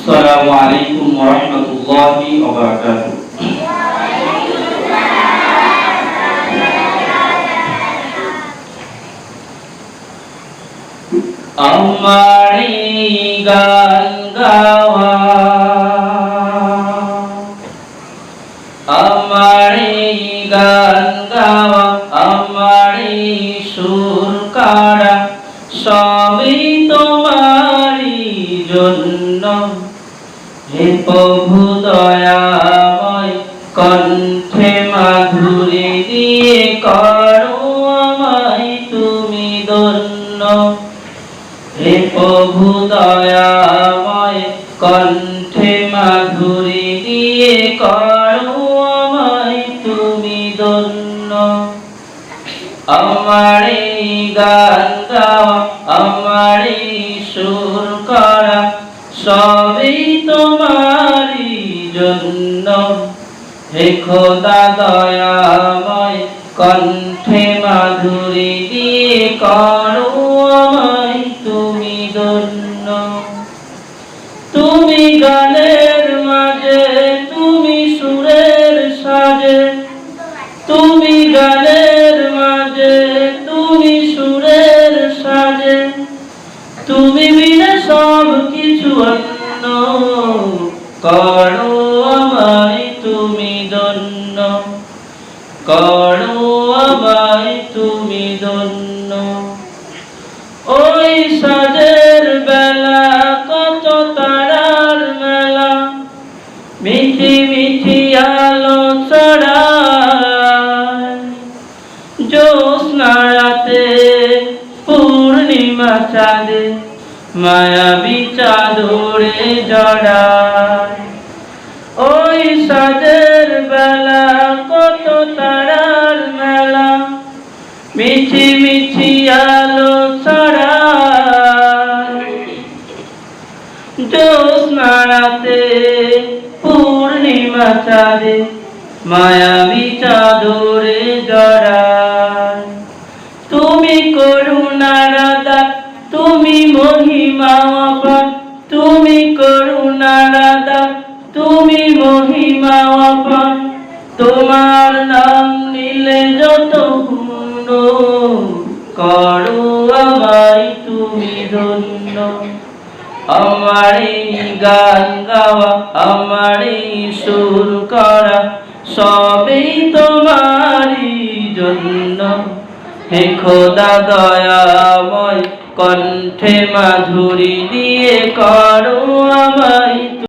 السلام عليكم ورحمة الله وبركاته আমার এই গান গাওয়া আমার এই গান গাওয়া আমার এই সুর কারা সবই তোমারই জন্য হে প্রভু দয়াময় কণ্ঠে মাধুরী দিয়ে করো আমায় তুমি ধন্য। হে প্রভু দয়াময় কণ্ঠে মাধুরী দিয়ে করো আমায় তুমি ধন্য। আমার গান গাওয়া আমার জন্য হে খোদা দয়াময়, কণ্ঠে মাধুরী দিয়ে করো আমায়, তুমি ধন্য। তুমি গানের মাঝে, তুমি সুরের সাজে। তুমি গানের মাঝে, তুমি সুরের সাজে। তুমি বিনা সব কিছু অন্য। করো করো আমায় তুমি দন্য ওই সাজের বেলা কত তারার মেলা। মিঠি মিঠি আলো ছড়ায়। পূর্ণিমা চাঁদে মায়াবী চাদরে জড়ায়। ওই সাজের জ্যোৎস্না রাতে পূর্ণিমা চাঁদে মায়াবী চাদরে জড়ায়। তুমি করুণা রাধা তুমি মহিমা অপার তুমি করুণা রাধা তুমি মহিমা অপার তোমার নাম নিলে যত পুণ্য করো। আমার গান গাওয়া আমারে সুর করা, সবই তোমারই জন্য। হে খোদা দয়াময়, কণ্ঠে মাধুরী দিয়ে করো